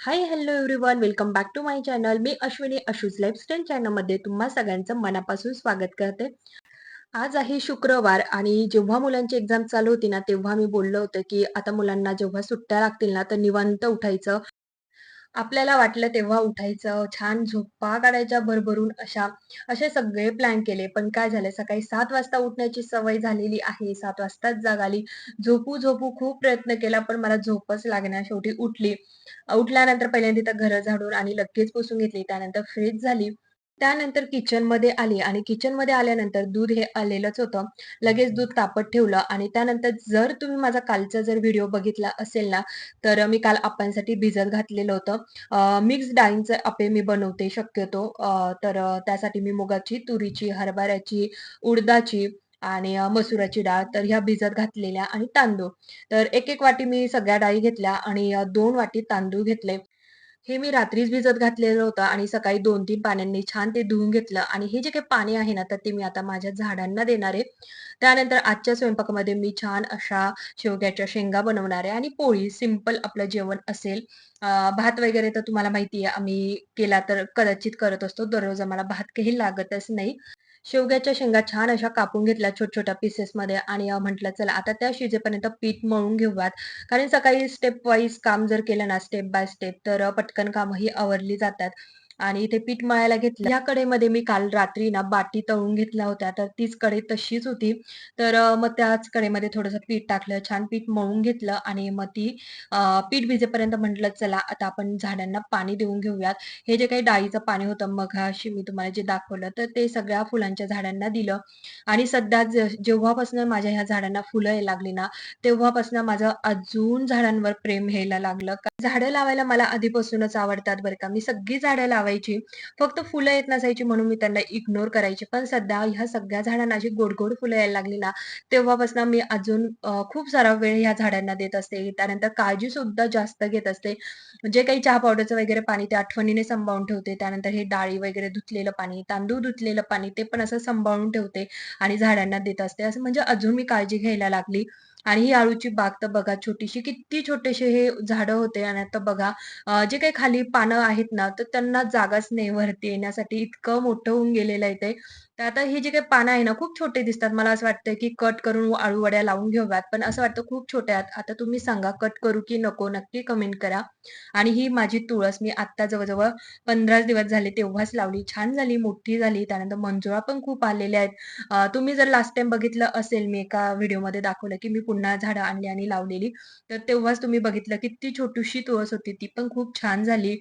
Hi hello everyone welcome back to my channel me Ashwini Ashu's lifestyle चॅनलमध्ये तुम्हा सगळ्यांचं मनापासून स्वागत करते. आज आहे शुक्रवार आणि जेव्हा मुलांची एक्झाम चालू होती ना तेव्हा मी बोललो होतं की आता मुलांना जेव्हा सुट्ट्या लागतील ना तर निवांत उठायचं. आपल्याला वाटलं तेव्हा उठायचं, छान झोपा काढायच्या भरभरून अशा, असे सगळे प्लॅन केले. पण काय झालं सकाळी सात वाजता उठण्याची सवय झालेली आहे. सात वाजताच जागाली झोपू-झोपू खूप प्रयत्न केला, पण मला झोपच लागण्या शेवटी उठली. उठल्यानंतर पहिल्यांदा तिथं घरं झाडून आणि लगेच पुसून घेतली. त्यानंतर फ्रेश झाली. त्यानंतर किचनमध्ये आली आणि किचनमध्ये आल्यानंतर दूध हे आलेलंच होतं. लगेच दूध तापत ठेवलं आणि त्यानंतर जर तुम्ही माझा कालचा जर व्हिडिओ बघितला असेल ना, तर मी काल अप्पांसाठी भिजत घातलेलं होतं. मिक्स डाळींचं अप्पे मी बनवते शक्यतो. तर त्यासाठी मी मुगाची, तुरीची, हरभऱ्याची, उडदाची आणि मसुराची डाळ तर ह्या भिजत घातलेल्या आणि तांदूळ. तर 1-1 वाटी मी सगळ्या डाळी घेतल्या आणि दोन वाटी तांदूळ घेतले. हे मी रात्रीच भिजत घातलेलं होतं आणि सकाळी 2-3 पाण्यांनी छान ते धुवून घेतलं आणि हे जे काही पाणी आहे ना, तर ते मी आता माझ्या झाडांना देणार आहे. त्यानंतर आजच्या स्वयंपाकामध्ये मी छान अशा शेवग्याच्या शेंगा बनवणार आहे आणि पोळी सिंपल आपलं जेवण असेल. भात वगैरे तर तुम्हाला माहिती आहे आम्ही केला तर कदाचित करत असतो. दररोज आम्हाला भात काही लागतच नाही. शेवग्याच्या शेंगा छान अशा कापून घेतल्या छोट-छोट्या पीसेसमध्ये आणि म्हटलं चला आता त्या शिजेपर्यंत पीठ मळून घेऊयात. कारण सकाळी स्टेप वाईज काम जर केलं ना स्टेप बाय स्टेप तर पटकन कामंही आवरली जातात. आणि इथे पीठ मळायला घेतलं. या कडेमध्ये मी काल रात्री ना बाटी तळून घेतल्या होत्या, तर तीच कडे तशीच होती. तर मग त्याच कडेमध्ये थोडंसं पीठ टाकलं, छान पीठ मळून घेतलं आणि मग ती पीठ भिजेपर्यंत म्हटलं चला आता आपण झाडांना पाणी देऊन घेऊयात. हे जे काही डाळीचं पाणी होतं मघाशी मी तुम्हाला जे दाखवलं, तर ते सगळ्या फुलांच्या झाडांना दिलं आणि सध्या जेव्हापासून माझ्या ह्या झाडांना फुलं यायला लागली ना, तेव्हापासून माझं अजून झाडांवर प्रेम यायला लागलं. झाडं लावायला मला आधीपासूनच आवडतात बरं का. मी सगळी झाडं लावायची. फक्त फुलं येत नसायची म्हणून मी त्यांना इग्नोर करायचे. पण सध्या ह्या सगळ्या झाडांना जी गोड-गोड फुलं यायला लागली ना, तेव्हापासून मी अजून खूप सारा वेळ ह्या झाडांना देत असते. त्यानंतर काळजी सुद्धा जास्त घेत असते. जे काही चहा पावडरचं वगैरे पाणी ते आठवणीने सांभाळून ठेवते. त्यानंतर हे डाळी वगैरे धुतलेलं पाणी, तांदूळ धुतलेलं पाणी ते पण असं सांभाळून ठेवते आणि झाडांना देत असते. असं म्हणजे अजून मी काळजी घ्यायला लागली. आणि ही अळूची बाग तर बघा छोटीशी, किती छोटेसे हे झाडं होते आणि आता बघा जे काही खाली पानं आहेत ना, तर त्यांना जागाच नाही वरती येण्यासाठी. इतकं मोठं होऊन गेलेलं आहे ते. तर आता हे जी काही पानं आहे ना, खूप छोटे दिसतात. मला असं वाटतं की कट करून अळूवड्या लावून घेऊयात. पण असं वाटतं खूप छोट्या आहेत. आता तुम्ही सांगा कट करू की नको? नक्की कमेंट करा. आणि ही माझी तुळस मी आत्ता जवळजवळ पंधराच दिवस झाले तेव्हाच लावली. छान झाली, मोठी झाली. त्यानंतर मंजुळा पण खूप आलेल्या आहेत. तुम्ही जर लास्ट टाइम बघितलं असेल, मी एका व्हिडिओमध्ये दाखवलं की मी पुन्हा झाडं आणली आणि लावलेली. तर तेव्हाच तुम्ही बघितलं किती छोटीशी तुळस होती. ती पण खूप छान झाली.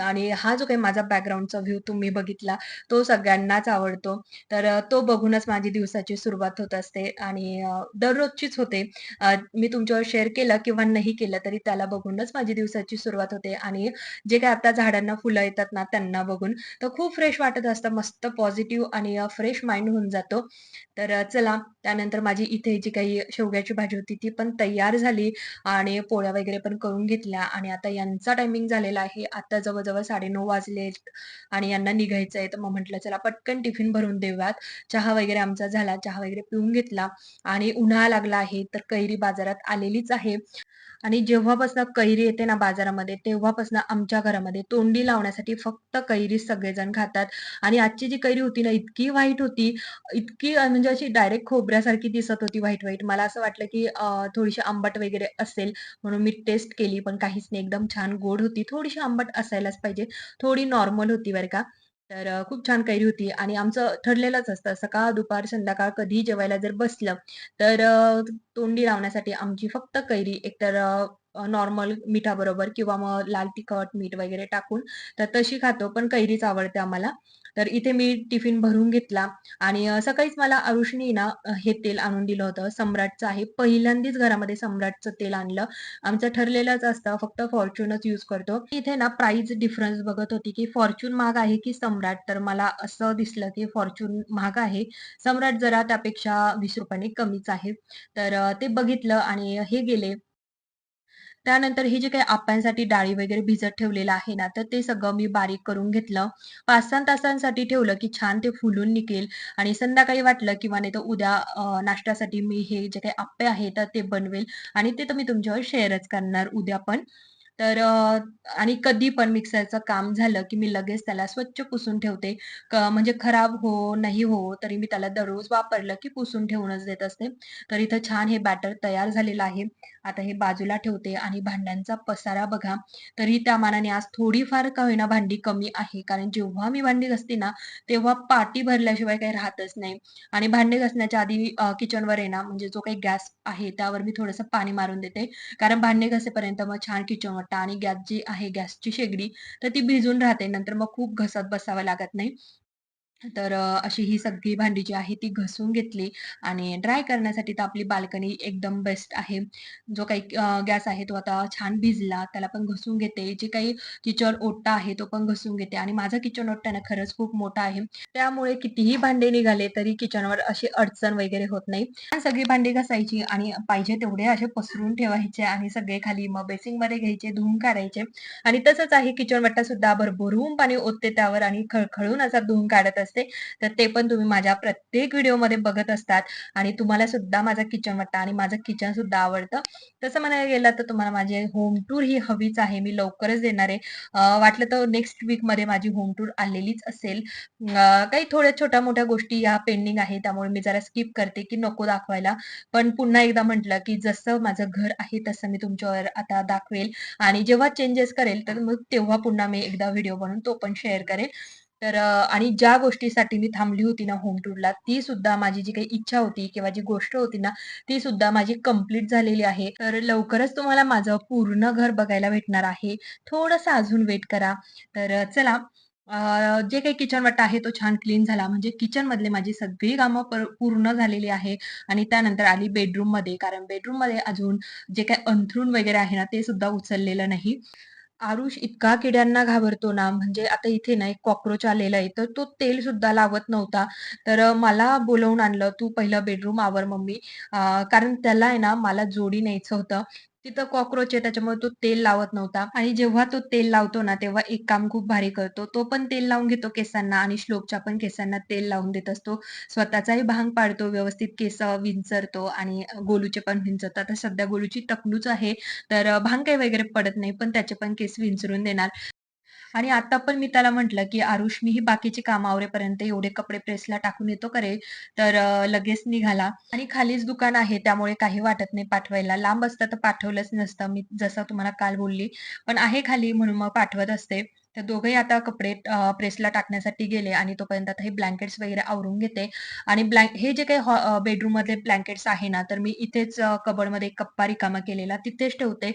आणि हा जो काही माझा बॅकग्राऊंडचा व्ह्यू तुम्ही बघितला, तो सगळ्यांनाच आवडतो. तर तो बघूनच माझी दिवसाची सुरुवात होत असते आणि दररोजचीच होते. मी तुमच्यावर शेअर केलं किंवा नाही केलं तरी त्याला बघूनच माझी दिवसाची सुरुवात होते आणि जे काही आता झाडांना फुलं येतात ना, त्यांना बघून तर खूप फ्रेश वाटत असतं. मस्त पॉझिटिव्ह आणि फ्रेश माइंड होऊन जातो. तर चला त्यानंतर माझी इथे जी काही शेवग्याची भाजी होती ती पण तयार झाली आणि पोळ्या वगैरे पण करून घेतल्या आणि आता यांचा टायमिंग झालेला आहे. आता जवळ-जवळ 9:30 वाजलेत आणि यांना निघायचं आहे. तर मग म्हटलं चला पटकन टिफिन भरून देऊयात. चहा वगैरे आमचा झाला. चहा वगैरे पिऊन घेतला आणि उन्हाळा लागला आहे, तर कैरी बाजारात आलेलीच आहे. आणि जेव्हापासनं कैरी येते ना बाजारामध्ये, तेव्हापासनं आमच्या घरामध्ये तोंडी लावण्यासाठी फक्त कैरी सगळेजण खातात. आणि आजची जी कैरी होती ना, इतकी व्हाईट होती, इतकी म्हणजे अशी डायरेक्ट खोबऱ्यासारखी दिसत होती व्हाईट-व्हाईट. मला असं वाटलं की थोडीशी आंबट वगैरे असेल, म्हणून मी टेस्ट केली, पण काहीच नाही. एकदम छान गोड होती. थोडीशी आंबट असायलाच पाहिजे. थोडी नॉर्मल होती बरं का. तर खूप छान कैरी होती आणि आमचं ठरलेलंच असतं सकाळ, दुपार, संध्याकाळ कधीही जेवायला जर बसलं, तर तोंडी लावण्यासाठी आमची फक्त कैरी एकतर नॉर्मल मिठाबरोबर किंवा मग लाल तिखट, मीठ वगैरे टाकून, तर तशी खातो. पण कैरीच आवडते आम्हाला. तर इथे मी टिफिन भरून घेतला आणि सकाळीच मला आरुषनी ना हे तेल आणून दिलं होतं. सम्राटचं आहे. पहिल्यांदाच घरामध्ये सम्राटचं तेल आणलं. आमचं ठरलेलंच असतं फक्त फॉर्च्यूनच यूज करतो. इथे ना प्राइस डिफरन्स बघत होती, की फॉर्च्यून महाग आहे की सम्राट? तर मला असं दिसलं, की फॉर्च्यून महाग आहे. सम्राट जरा त्यापेक्षा ₹20 कमीच आहे. तर ते बघितलं आणि हे गेले. त्यानंतर हे जे काही आप्यांसाठी डाळी वगैरे भिजत ठेवलेलं आहे ना, तर ते सगळं मी बारीक करून घेतलं. 5-6 तासांसाठी ठेवलं, की छान ते फुलून निघेल आणि संध्याकाळी वाटलं किंवा नाही तर उद्या नाश्त्यासाठी मी हे जे काही आप्पे आहेत, तर ते बनवेल आणि ते तर मी तुमच्यावर शेअरच करणार उद्या पण. तर आणि कधी पण मिक्सरचं काम झालं, की मी लगेच त्याला स्वच्छ पुसून ठेवते. म्हणजे खराब हो, नाही हो, तरी मी त्याला दररोज वापरलं, की पुसून ठेवूनच देत असते. तर इथं छान हे बॅटर तयार झालेलं आहे. आता हे बाजूला ठेवते आणि भांड्यांचा पसारा बघा, तरी त्या मानाने आज थोडीफार का होईना भांडी कमी आहे. कारण जेव्हा मी भांडी घासते ना, तेव्हा पाटी भरल्याशिवाय काही राहतच नाही. आणि भांडे घासण्याच्या आधी किचनवर आहे ना, म्हणजे जो काही गॅस आहे त्यावर मी थोडंसं पाणी मारून देते. कारण भांडे घासेपर्यंत मग छान किचन वाटतं आणि गॅस जी आहे गॅसची शेगडी, तर ती भिजून राहते. नंतर मग खूप घसत बसावं लागत नाही. तर अशी ही सगळी भांडी जी आहे ती घसून घेतली आणि ड्राय करण्यासाठी तर आपली बाल्कनी एकदम बेस्ट आहे. जो काही गॅस आहे तो आता छान भिजला, त्याला पण घसून घेते. जे काही किचन ओटा आहे तो पण घसून घेते आणि माझा किचन ओटा ना खरंच खूप मोठा आहे. त्यामुळे कितीही भांडे निघाले तरी किचनवर अशी अडचण वगैरे होत नाही. सगळी भांडी घासायची आणि पाहिजे तेवढे असे पसरून ठेवायचे आणि सगळे खाली मग बेसिंगमध्ये घ्यायचे, धुवून काढायचे आणि तसंच आहे किचन वट्टा सुद्धा भरभरून पाणी ओतते त्यावर आणि खळखळून असा धुवून काढत असते. तर ते पण तुम्ही माझ्या प्रत्येक व्हिडिओमध्ये बघत असतात आणि तुम्हाला सुद्धा माझा किचन वाटतं आणि माझं किचन सुद्धा आवडतं. तसं म्हणायला गेलं तर तुम्हाला माझी होम टूर ही हवीच आहे. मी लवकरच देणार आहे. वाटलं तर नेक्स्ट वीकमध्ये माझी होम टूर आलेलीच असेल. काही थोड्या छोट्या-मोठ्या गोष्टी या पेंडिंग आहे. त्यामुळे मी जरा स्किप करते, की नको दाखवायला. पण पुन्हा एकदा म्हटलं, की जसं माझं घर आहे तसं मी तुमच्यावर आता दाखवेल आणि जेव्हा चेंजेस करेल, तर मग तेव्हा पुन्हा मी एकदा व्हिडिओ बनवून तो पण शेअर करेल. तर आणि ज्या गोष्टीसाठी मी थांबली होती ना होम टूरला, ती सुद्धा माझी जी काही इच्छा होती किंवा जी गोष्ट होती ना, ती सुद्धा माझी कंप्लीट झालेली आहे. तर लवकरच तुम्हाला माझं पूर्ण घर बघायला भेटणार आहे. थोडंसं अजून वेट करा. तर चला जे काही किचन वाटा आहे तो छान क्लीन झाला. म्हणजे किचन मधले माझी सगळी कामं पूर्ण झालेली आहे आणि त्यानंतर आली बेडरूममध्ये कारण बेडरूममध्ये अजून जे काही अंथरूण वगैरे आहे ना, ते सुद्धा उचललेलं नाही. आरुष इतका किड्यांना घाबरतो ना, म्हणजे आता इथे ना एक कॉक्रोच आलेला आहे, तर तो तेल सुद्धा लावत नव्हता. तर मला बोलवून आणलं, "तू पहिलं बेडरूम आवर मम्मी." कारण त्याला आहे ना मला जोडी न्यायचं होतं. तिथं कॉक्रोच आहे त्याच्यामुळे तो तेल लावत नव्हता आणि जेव्हा तो तेल लावतो ना, तेव्हा एक काम खूप भारी करतो. तो पण तेल लावून घेतो केसांना आणि श्लोकच्या पण केसांना तेल लावून देत असतो. स्वतःचाही भांग पाडतो, व्यवस्थित केस विंचरतो आणि गोलूचे पण विंचरतो. आता सध्या गोलूची टकलूच आहे, तर भांग काही वगैरे पडत नाही, पण त्याचे पण केस विंचरून देणार. आणि आता पण मी त्याला म्हटलं, की "आरुष, मी ही बाकीची कामं आवरेपर्यंत एवढे कपडे प्रेसला टाकून येतो करे तर लगेच निघाला आणि खालीच दुकान आहे, त्यामुळे काही वाटत नाही पाठवायला. लांब असतं तर पाठवलंच नसतं, मी जसं तुम्हाला काल बोलली. पण आहे खाली म्हणून मग पाठवत असते. तर दोघंही आता कपडे प्रेसला टाकण्यासाठी गेले आणि तोपर्यंत आता हे ब्लँकेट्स वगैरे आवरून घेते आणि ब्लँक हे जे काही बेडरूममध्ये ब्लँकेट्स आहे ना, तर मी इथेच कबडमध्ये एक कप्पा रिकामा केलेला तिथेच ठेवते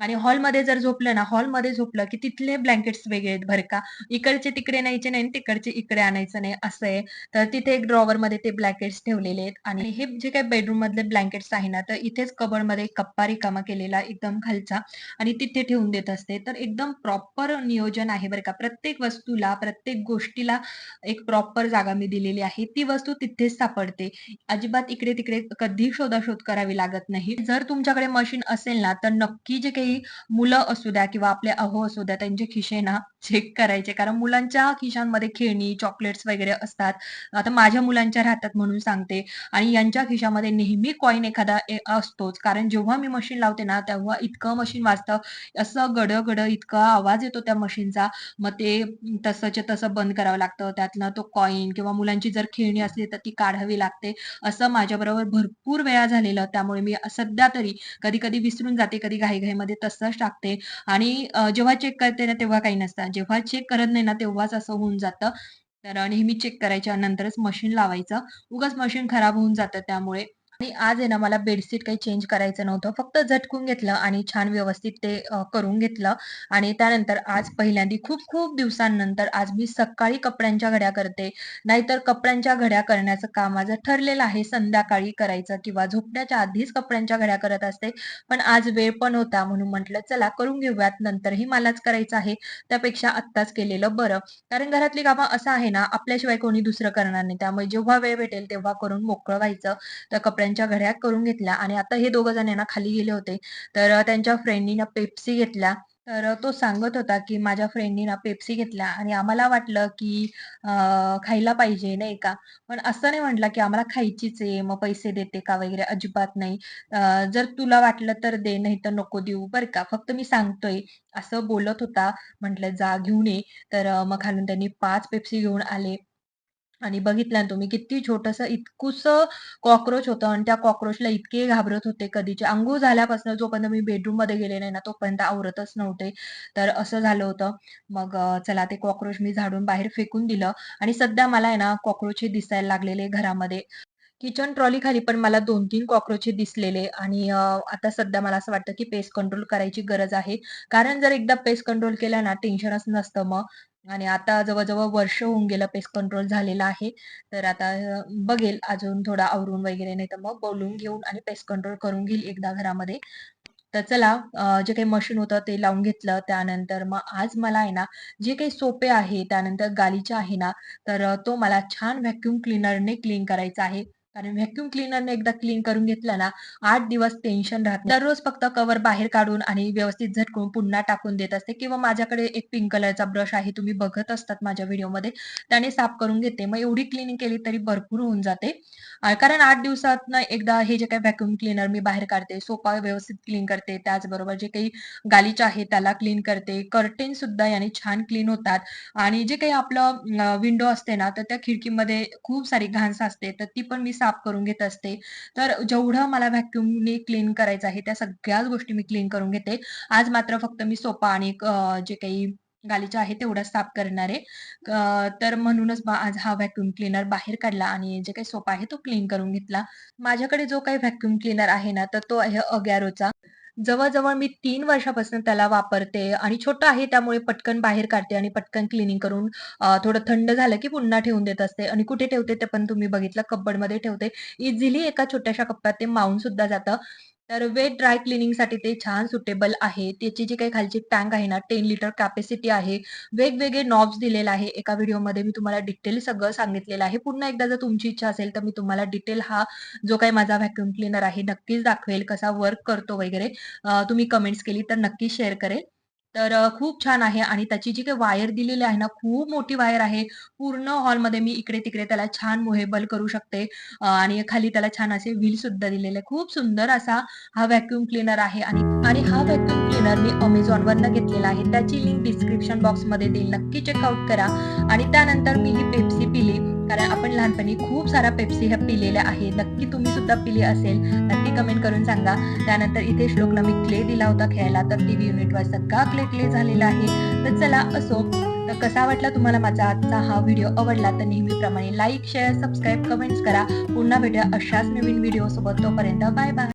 आणि हॉलमध्ये जर झोपलं ना, हॉलमध्ये झोपलं की तिथले ब्लँकेट्स वेगळे आहेत बरं का. इकडचे तिकडे न्यायचे नाही तिकडचे इकडे आणायचं नाही असं आहे. तर तिथे एक ड्रॉवरमध्ये ते ब्लँकेट्स ठेवलेले आहेत आणि हे जे काही बेडरूममधले ब्लँकेट्स आहे ना, तर इथेच कबर्डमध्ये मध्ये कप्पा रिकामा केलेला एकदम खालचा आणि तिथे ठेवून देत असते. तर एकदम प्रॉपर नियोजन आहे बरं का. प्रत्येक वस्तूला, प्रत्येक गोष्टीला एक प्रॉपर जागा मी दिलेली आहे. ती वस्तू तिथेच सापडते. अजिबात इकडे-तिकडे कधी शोधाशोध करावी लागत नाही. जर तुमच्याकडे मशीन असेल ना, तर नक्की जे काही मुलं असू द्या किंवा आपले अहो असू द्या, त्यांचे खिसे ना चेक करायचे. कारण मुलांच्या खिशांमध्ये खेळणी, चॉकलेट्स वगैरे असतात. आता माझ्या मुलांच्या राहतात म्हणून सांगते आणि यांच्या खिशामध्ये नेहमी कॉइन एखादा असतोच. कारण जेव्हा मी मशीन लावते ना, तेव्हा इतकं मशीन वाजतं, असं गड-गड इतका आवाज येतो त्या मशीनचा. मग ते तसंच्या तसं बंद करावं लागतं. त्यातनं तो कॉईन किंवा मुलांची जर खेळणी असली, तर ती काढावी लागते. असं माझ्याबरोबर भरपूर वेळा झालेलं. त्यामुळे मी सध्या तरी कधी-कधी विसरून जाते, कधी घाई-घाईमध्ये तसंच टाकते आणि जेव्हा चेक करते ना, तेव्हा काही नसतं. जेव्हा चेक करत नाही ना, तेव्हाच असं होऊन जातं. तर नेहमी चेक करायच्या नंतरच मशीन लावायचं. उगाच मशीन खराब होऊन जातं त्यामुळे. आणि आज आहे ना, मला बेडशीट काही चेंज करायचं नव्हतं. फक्त झटकून घेतलं आणि छान व्यवस्थित ते करून घेतलं आणि त्यानंतर आज पहिल्यांदा खूप-खूप दिवसांनंतर आज मी सकाळी कपड्यांच्या घड्या करते. नाहीतर कपड्यांच्या घड्या करण्याचं काम माझं ठरलेलं आहे संध्याकाळी करायचं किंवा झोपण्याच्या आधीच कपड्यांच्या घड्या करत असते. पण आज वेळ पण होता म्हणून म्हटलं चला करून घेऊयात, नंतरही मलाच करायचं आहे. त्यापेक्षा आत्ताच केलेलं बरं. कारण घरातली कामं असं आहे ना, आपल्याशिवाय कोणी दुसरं करणार नाही. त्यामुळे जेव्हा वेळ भेटेल तेव्हा करून मोकळं व्हायचं. तर त्यांच्या घड्यात करून घेतल्या आणि आता हे दोघं जण ना खाली गेले होते. तर त्यांच्या फ्रेंडनी ना पेप्सी घेतल्या तर तो सांगत होता, की माझ्या फ्रेंडनी ना पेप्सी घेतल्या आणि आम्हाला वाटलं, की खायला पाहिजे नाही का. पण असं नाही म्हटलं की आम्हाला खायचीच आहे, मग पैसे देते का वगैरे अजिबात नाही. जर तुला वाटलं तर दे, नाहीतर नको देऊ बरं का. फक्त मी सांगतोय, असं बोलत होता. म्हटलं जा घेऊन ये. तर मग खालून त्यांनी पाच पेप्सी घेऊन आले. आणि बघितलं ना तुम्ही किती छोटस इतकुसं कॉक्रोच होतं आणि त्या कॉक्रोचला इतके घाबरत होते कधीचे. अंघोळ झाल्यापासून जोपर्यंत मी बेडरूममध्ये गेले नाही ना, तोपर्यंत आवरतच नव्हते. तर असं झालं होतं. मग चला ते कॉक्रोच मी झाडून बाहेर फेकून दिलं आणि सध्या मला आहे ना कॉक्रोच हे दिसायला लागलेले घरामध्ये. किचन ट्रॉली खाली पण मला दोन तीन कॉक्रोच दिसलेले आणि आता सध्या मला असं वाटतं, की पेस्ट कंट्रोल करायची गरज आहे. कारण जर एकदा पेस्ट कंट्रोल केला ना, टेन्शनच नसतं मग. आणि आता जवळजवळ वर्ष होऊन गेलं पेस्ट कंट्रोल झालेलं आहे. तर आता बघेल अजून थोडा आवरून वगैरे नाही तर मग बोलून घेऊन आणि पेस्ट कंट्रोल करून घेईल एकदा घरामध्ये. तर चला जे काही मशीन होतं ते लावून घेतलं. त्यानंतर मग आज मला आहे ना, जे काही सोपे आहे, त्यानंतर गालीचे आहे ना, तर तो मला छान व्हॅक्युम क्लीनरने क्लीन करायचा आहे. कारण व्हॅक्युम क्लिनरने एकदा क्लीन करून घेतलं ना, आठ दिवस टेन्शन राहत दररोज फक्त कव्हर बाहेर काढून आणि व्यवस्थित झटकून पुन्हा टाकून देत असते किंवा माझ्याकडे एक पिंक कलरचा ब्रश आहे. तुम्ही बघत असतात माझ्या व्हिडिओमध्ये. त्याने साफ करून घेते. मग एवढी क्लिनिंग केली तरी भरपूर होऊन जाते. कारण कारण 8 दिवसातनं एकदा हे जे काही व्हॅक्युम क्लीनर मी बाहेर काढते, सोफा व्यवस्थित क्लीन करते. त्याचबरोबर जे काही गालिचा आहे त्याला क्लीन करते. कर्टेन सुद्धा याने छान क्लीन होतात आणि जे काही आपलं विंडो असते ना, तर त्या खिडकीमध्ये खूप सारी घाण साचते, तर ती पण मी साफ करून घेत असते. तर जेवढं मला व्हॅक्युमने क्लीन करायचं आहे, त्या सगळ्याच गोष्टी मी क्लीन करून घेते. आज मात्र फक्त मी सोफा आणि जे काही गालिचा आहे तेवढाच साफ करणार आहे. तर म्हणूनच आज हा व्हॅक्युम क्लीनर बाहेर काढला आणि जे काही सोफा आहे तो क्लीन करून घेतला. माझ्याकडे जो काही व्हॅक्युम क्लीनर आहे ना, तर तो आहे अगॅरोचा. जवळजवळ मी तीन वर्षापासून त्याला वापरते आणि छोटं आहे त्यामुळे पटकन बाहेर काढते आणि पटकन क्लिनिंग करून अ, थोडं थंड झालं की पुन्हा ठेवून देत असते आणि कुठे ठेवते ते पण तुम्ही बघितलं कप्बोर्डमध्ये ठेवते. इझिली एका छोट्याशा कप्प्यात ते मावून सुद्धा जातं. तर वेट ड्राय क्लिनिंगसाठी ते छान सुटेबल आहे. त्याची जी काही खालची टँक आहे ना टेन लिटर कॅपॅसिटी आहे. वेगवेगळे नॉब्स दिलेले आहे. एका व्हिडिओमध्ये मी तुम्हाला डिटेल सगळं सांगितलेलं आहे. पुन्हा एकदा जर तुमची इच्छा असेल तर मी तुम्हाला डिटेल हा जो काही माझा व्हॅक्युम क्लीनर आहे नक्कीच दाखवेल, कसा वर्क करतो वगैरे. तुम्ही कमेंट्स केली तर नक्की शेअर करेल. तर खूप छान आहे आणि त्याची जी काही वायर दिलेली आहे ना, खूप मोठी वायर आहे. पूर्ण हॉलमध्ये मी इकडे-तिकडे त्याला छान मोहेबल करू शकते आणि खाली त्याला छान असे व्हील सुद्धा दिलेले आहे. खूप सुंदर असा हा व्हॅक्युम क्लीनर आहे आणि आणि हा व्हॅक्युम क्लीनर मी अमेझॉनवरनं घेतलेला आहे. त्याची लिंक डिस्क्रिप्शन बॉक्समध्ये देईल. नक्की चेकआउट करा आणि त्यानंतर मी ही पेप्सी पिली. कारण आपण लहानपणी खूप साऱ्या पेप्सी ह्या पिलेल्या आहेत. नक्की तुम्ही सुद्धा पिली असेल. नक्की कमेंट करून सांगा. त्यानंतर इथे श्लोकला मी क्ले दिला होता खेळायला, तर टीव्ही युनिटवर सगळा क्ले क्ले झालेला आहे. तर चला असो. तर कसा वाटला तुम्हाला माझा आजचा हा व्हिडिओ आवडला तर नेहमीप्रमाणे लाईक, शेअर, सबस्क्राईब, कमेंट्स करा. पुन्हा भेटूया अशाच नवीन व्हिडिओ सोबत तोपर्यंत बाय बाय.